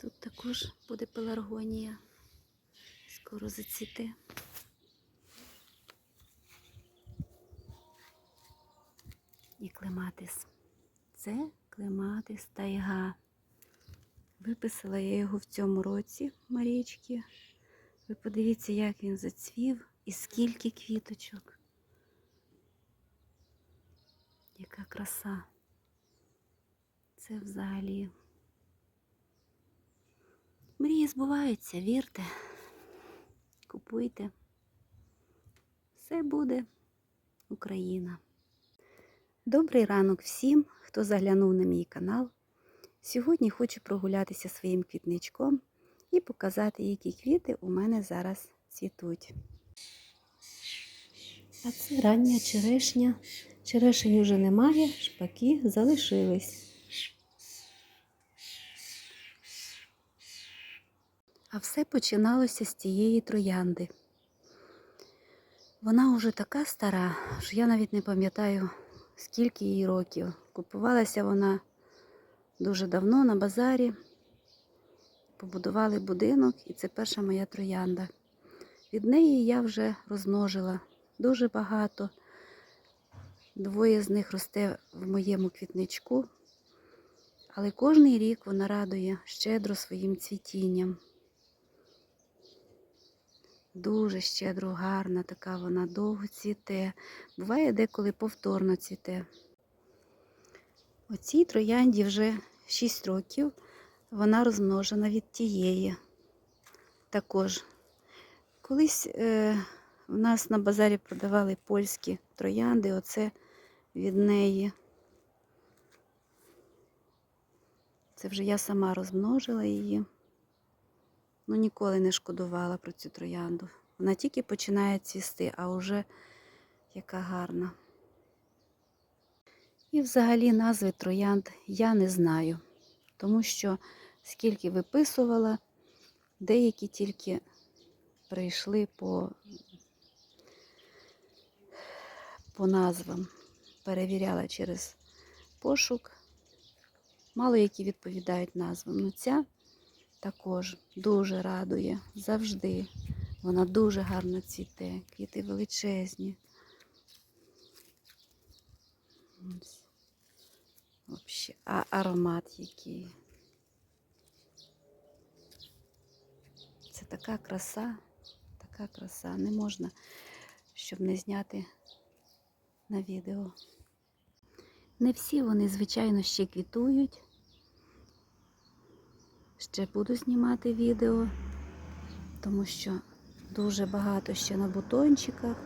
Тут також буде пеларгонія. Скоро зацвіте. І клематис. Це клематис тайга. Виписала я його в цьому році, Марічки. Ви подивіться, як він зацвів і скільки квіточок. Яка краса. Це взагалі. Мрії збуваються, вірте. Купуйте. Все буде Україна. Добрий ранок всім, хто заглянув на мій канал. Сьогодні хочу прогулятися своїм квітничком і показати, які квіти у мене зараз цвітуть. А це рання черешня. Черешень уже немає, шпаки залишились. А все починалося з тієї троянди. Вона вже така стара, що я навіть не пам'ятаю, скільки їй років. Купувалася вона дуже давно на базарі. Побудували будинок, і це перша моя троянда. Від неї я вже розмножила дуже багато. Двоє з них росте в моєму квітничку, але кожний рік вона радує щедро своїм цвітінням. Дуже щедро, гарна така вона довго цвіте. Буває деколи повторно цвіте. Оцій троянді вже 6 років. Вона розмножена від тієї. Також колись е, в нас на базарі продавали польські троянди, оце від неї. Це вже я сама розмножила її. Ну, ніколи не шкодувала про цю троянду. Вона тільки починає цвісти, а вже яка гарна. І взагалі назви троянд я не знаю, тому що скільки виписувала, деякі тільки прийшли по, по назвам. Перевіряла через пошук. Мало які відповідають назвам. Ну ця також дуже радує завжди. Вона дуже гарно цвіте, квіти величезні. Ось. Вообще, а аромат який. Це така краса, така краса. Не можна, щоб не зняти на відео. Не всі вони, звичайно, ще квітують. Ще буду знімати відео, тому що дуже багато ще на бутончиках.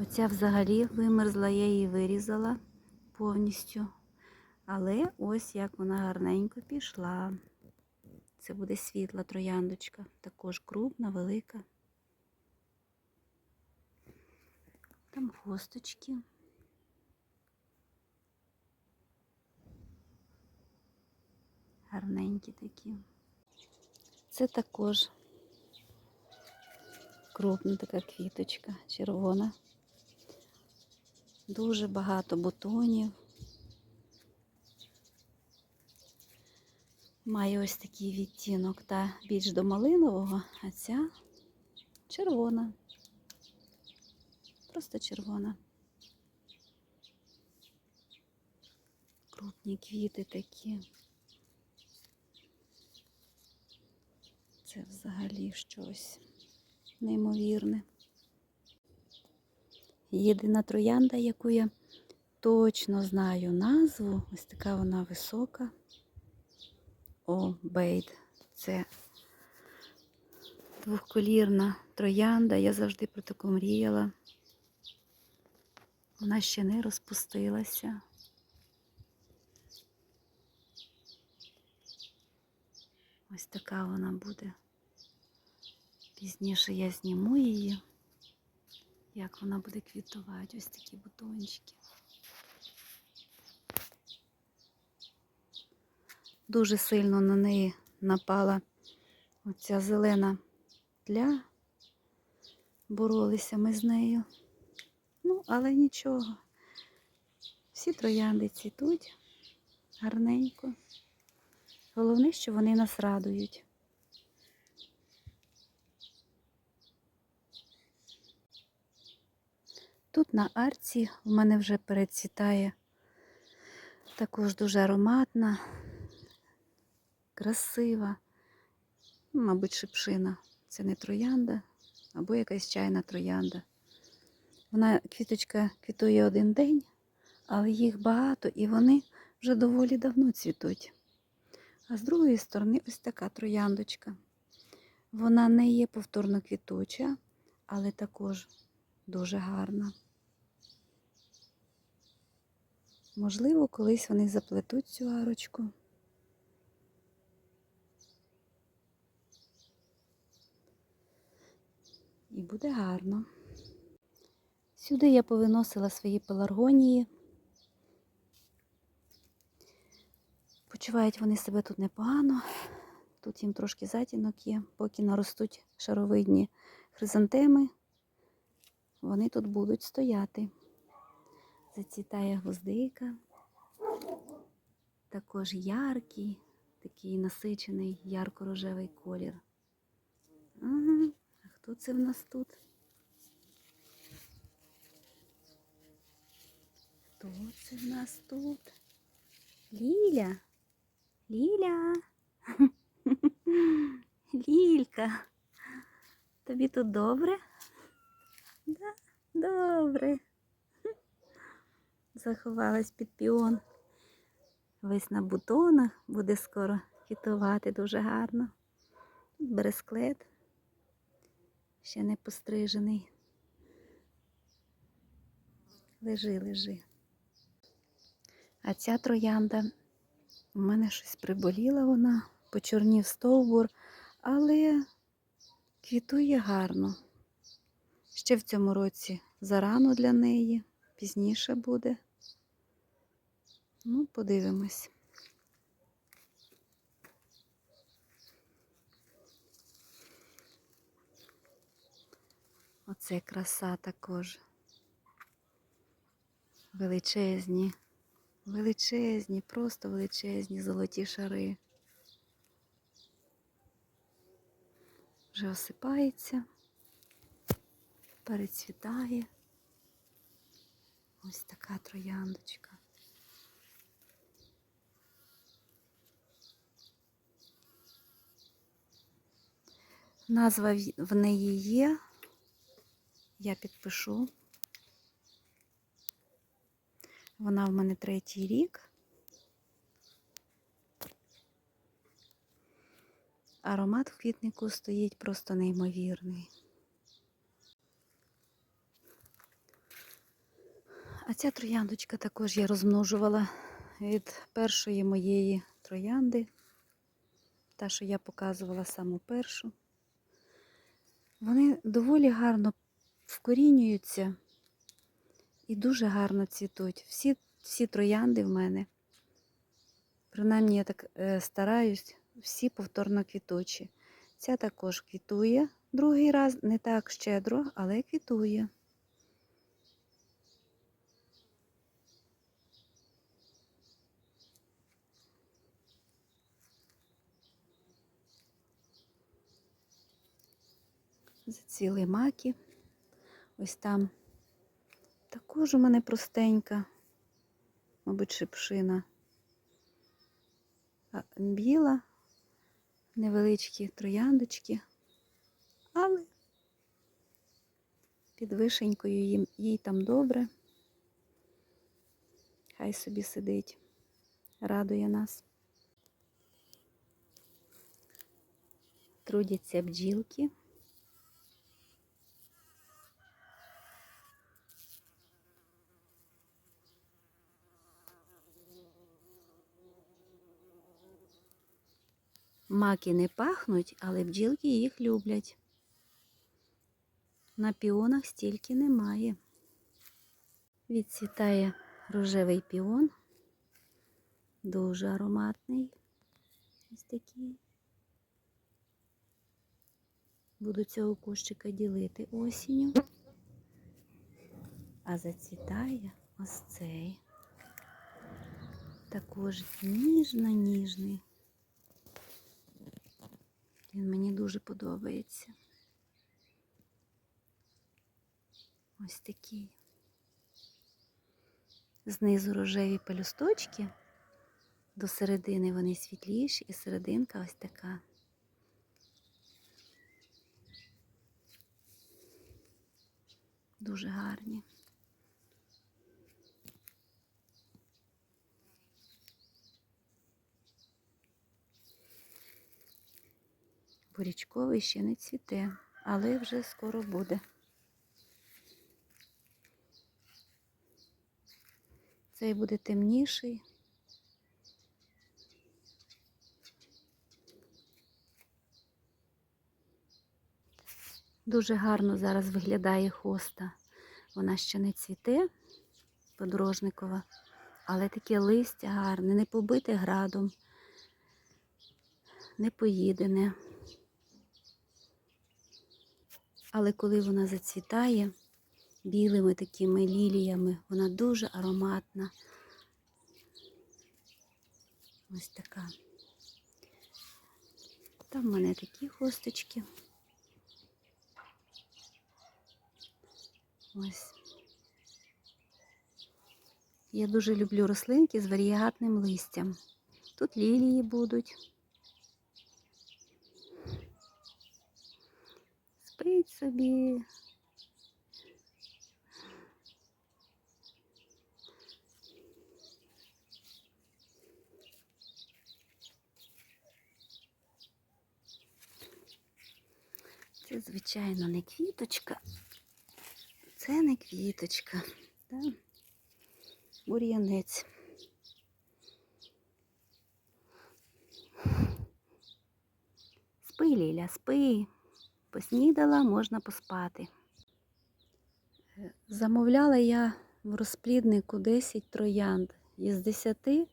Оця взагалі вимерзла, я її вирізала повністю. Але ось як вона гарненько пішла. Це буде світла трояндочка, також крупна, велика. Там хосточки. Гарненькі такі. Це також крупна така квіточка, червона. Дуже багато бутонів. Має ось такий відтінок та більш до малинового, а ця червона. Просто червона. Крупні квіти такі. Це взагалі щось неймовірне. Єдина троянда, яку я точно знаю назву, ось така вона висока. О, бейт. Це двохколірна троянда. Я завжди про таку мріяла. Вона ще не розпустилася. Ось така вона буде. Пізніше я зніму її, як вона буде квітувати. Ось такі бутончики. Дуже сильно на неї напала оця зелена тля. Боролися ми з нею. Ну, але нічого. Всі троянди цвітуть. гарненько. Головне, що вони нас радують. Тут на арці в мене вже перецвітає також дуже ароматна, красива, ну, мабуть, шипшина. Це не троянда або якась чайна троянда. Вона квіточка квітує один день, але їх багато і вони вже доволі давно цвітуть. А з другої сторони ось така трояндочка. Вона не є повторно квітуча, але також дуже гарна. Можливо, колись вони заплетуть цю арочку. І буде гарно. Сюди я повиносила свої пеларгонії. Почувають вони себе тут непогано. Тут їм трошки затінок є, поки наростуть шаровидні хризантеми, вони тут будуть стояти. Зацвітає гвоздика. Також яркий, такий насичений ярко-рожевий колір. Ага, а хто це в нас тут? Хто це в нас тут? Ліля. Ліля. Лілька. Тобі тут добре? Да, добре. Заховалась під піон. Весь на бутонах буде скоро квітувати дуже гарно. Бересклет. Ще не пострижений. Лежи, лежи. А ця троянда, у мене щось приболіла вона, почорнів стовбур, але квітує гарно. Ще в цьому році зарано для неї, пізніше буде. Ну, подивимось. Оце краса також. Величезні, величезні, просто величезні золоті шари. Вже осипається, перецвітає. Ось така трояндочка. Назва в- неї є. Я підпишу. Вона в мене третій рік. Аромат в квітнику стоїть просто неймовірний. А ця трояндочка також я розмножувала від першої моєї троянди, та, що я показувала саму першу. Вони доволі гарно вкорінюються і дуже гарно цвітуть. Всі, всі троянди в мене, принаймні я так е, стараюсь, всі повторно квітучі. Ця також квітує другий раз, не так щедро, але квітує. Заціли маки. Ось там також у мене простенька, мабуть, шипшина. Біла, невеличкі трояндочки, але під вишенькою їм, їй там добре. Хай собі сидить, радує нас. Трудяться бджілки. Маки не пахнуть, але бджілки їх люблять. На піонах стільки немає. Відцвітає рожевий піон. Дуже ароматний. Ось такий. Буду цього кущика ділити осінню. А зацвітає ось цей. також ніжно-ніжний. Він мені дуже подобається. Ось такий. Знизу рожеві пелюсточки, до середини вони світліші, і серединка ось така. Дуже гарні. Бурячковий ще не цвіте, але вже скоро буде. Цей буде темніший. Дуже гарно зараз виглядає хоста. Вона ще не цвіте, подорожникова, але таке листя гарне, не побите градом, не поїдене. Але коли вона зацвітає білими такими ліліями, вона дуже ароматна. Ось така. Там в мене такі хосточки. Ось. Я дуже люблю рослинки з варіагатним листям. Тут лілії будуть. Собі. Це, звичайно, не квіточка. Це не квіточка. Да? Бур'янець. Спи, Ліля, спи. Поснідала, можна поспати. Е, Замовляла я в розпліднику 10 троянд. Із 10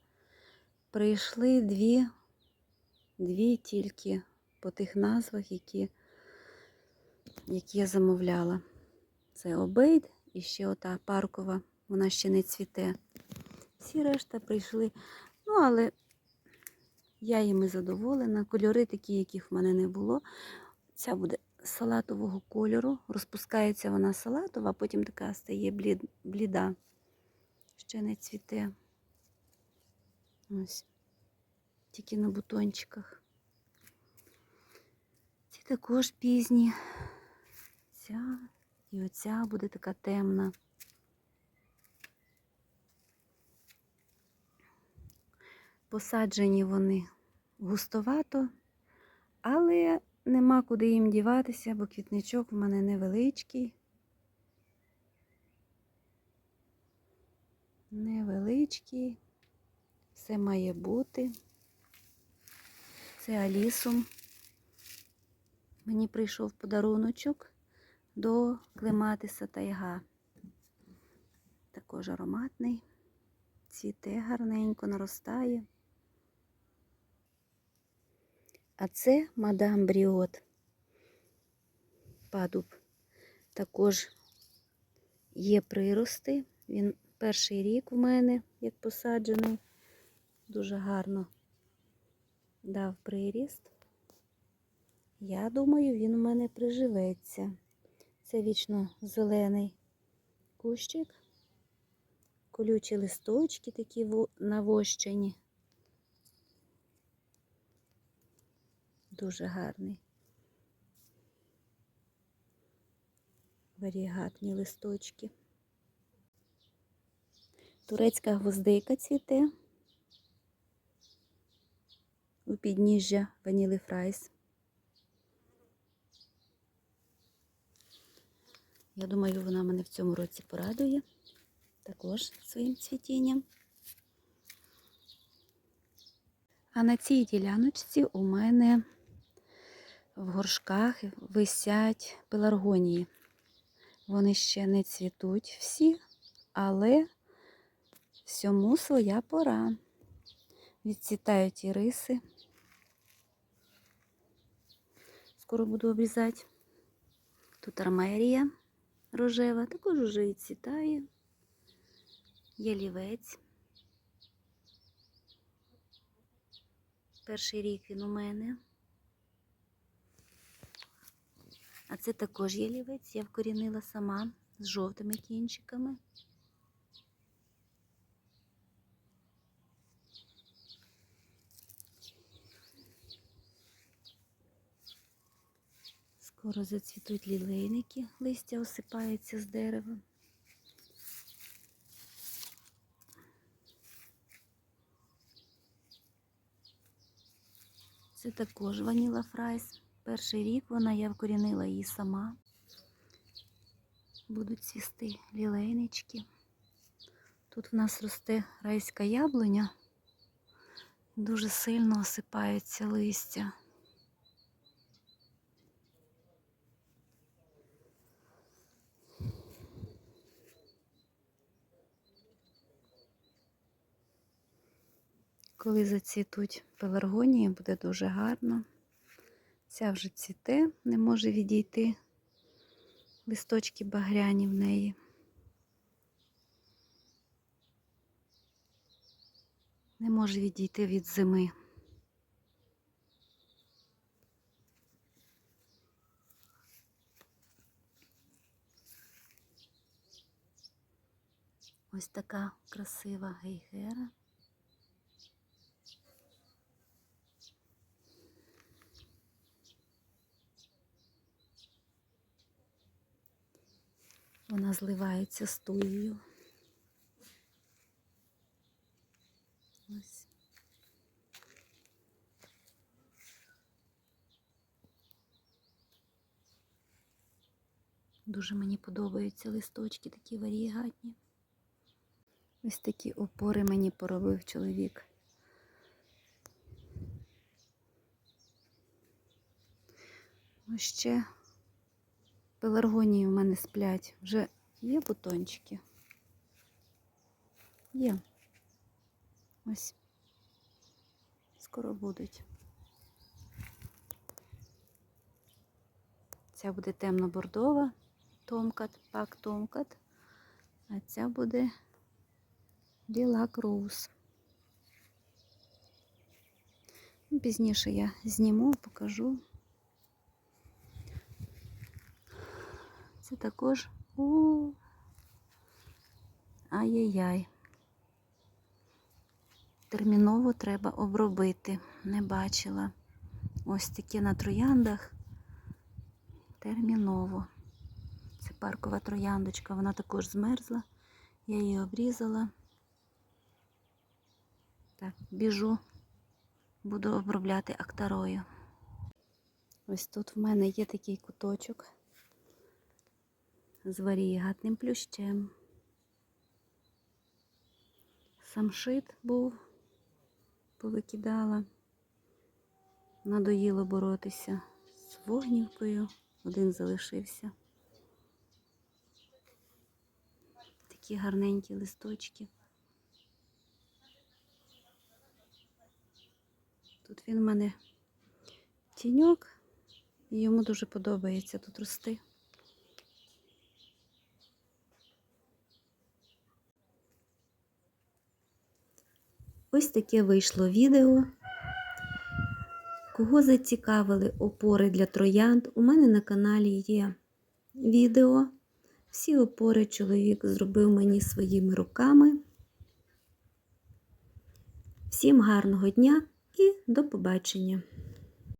прийшли дві, дві тільки по тих назвах, які, які я замовляла. Це обейд і ще ота паркова, вона ще не цвіте. Всі решта прийшли. Ну, але я їми задоволена. Кольори такі, яких в мене не було. Ця буде салатового кольору. Розпускається вона салатова, а потім така стає блід, бліда. Ще не цвіте. Ось. Тільки на бутончиках. Ці також пізні. Ця і оця буде така темна. Посаджені вони густовато, але нема куди їм діватися, бо квітничок в мене невеличкий. Невеличкий. Все має бути. Це Алісум. Мені прийшов подаруночок до клематиса тайга. Також ароматний, цвіте гарненько, наростає. А це мадам Бріот. Падуб. Також є прирости. Він перший рік у мене, як посаджений. Дуже гарно дав приріст. Я думаю, він у мене приживеться. Це вічно зелений кущик. Колючі листочки такі навощені. Дуже гарний. Варігатні листочки. Турецька гвоздика цвіте. У підніжжя ваніли фрайс. Я думаю, вона мене в цьому році порадує також своїм цвітінням. А на цій діляночці у мене в горшках висять пеларгонії. Вони ще не цвітуть всі, але всьому своя пора. Відцвітають іриси. Скоро буду обрізати. Тут армерія рожева, також уже відцвітає. Ялівець. Перший рік він у мене. А це також ялівець, я вкорінила сама з жовтими кінчиками. Скоро зацвітуть лілейники, листя осипається з дерева. Це також ваніла фрайс. Перший рік вона, я вкорінила її сама. Будуть цвісти лілейнички. Тут в нас росте райська яблуня. Дуже сильно осипається листя. Коли зацвітуть пеларгонії, буде дуже гарно. Ця вже цвіте, не може відійти листочки багряні в неї. Не може відійти від зими. Ось така красива гейгера. Вона зливається з туєю. Ось. Дуже мені подобаються листочки, такі варігатні. Ось такі опори мені поробив чоловік. Ось ще пеларгонії у мене сплять. Вже є бутончики? Є. Ось. Скоро будуть. Ця буде темно-бордова, томкат, пак томкат, а ця буде лілак роуз. Пізніше я зніму, покажу. Це також ай-яй-яй. Терміново треба обробити. Не бачила. Ось таке на трояндах. Терміново. Це паркова трояндочка, вона також змерзла. Я її обрізала. Так, біжу, буду обробляти актарою. Ось тут в мене є такий куточок з варігатним плющем. Самшит був, повикидала. Надоїло боротися з вогнівкою. Один залишився. Такі гарненькі листочки. Тут він в мене тіньок, і йому дуже подобається тут рости. Ось таке вийшло відео. Кого зацікавили опори для троянд, у мене на каналі є відео. Всі опори чоловік зробив мені своїми руками. Всім гарного дня і до побачення!